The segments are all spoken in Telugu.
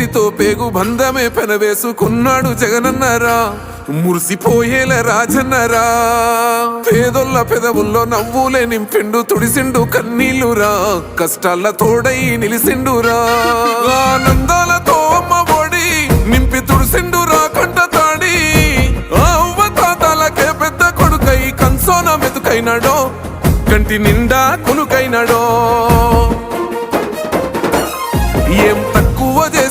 నోటితో పేగు బంధమే పెనవేసుకున్నాడు జగనన్నరా. మురిసిపోయేల రాజన్నరా. పేదొల్ల పెదవుల్లో నవ్వులే నింపిండు తుడిసిండు కన్నీళ్ళురా. కష్టాల తోడై నిలిసిండురా. ఆనందాలతో అమ్మ ఒడి నింపి తుడిసిండురా కంట తాడి. అవ్వ తాతలకే పెద్ద కొడుకై కన్సోన మెతుకైనాడో కంటి నిండా కునుకైనాడో.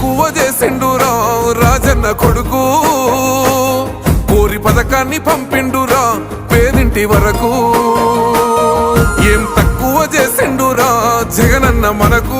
తక్కువ చేసిండురా రాజన్న కొడుకు. కోరి పథకాన్ని పంపిండురా పేదింటి వరకు. ఏం తక్కువ చేసిండురా జగనన్న మనకు.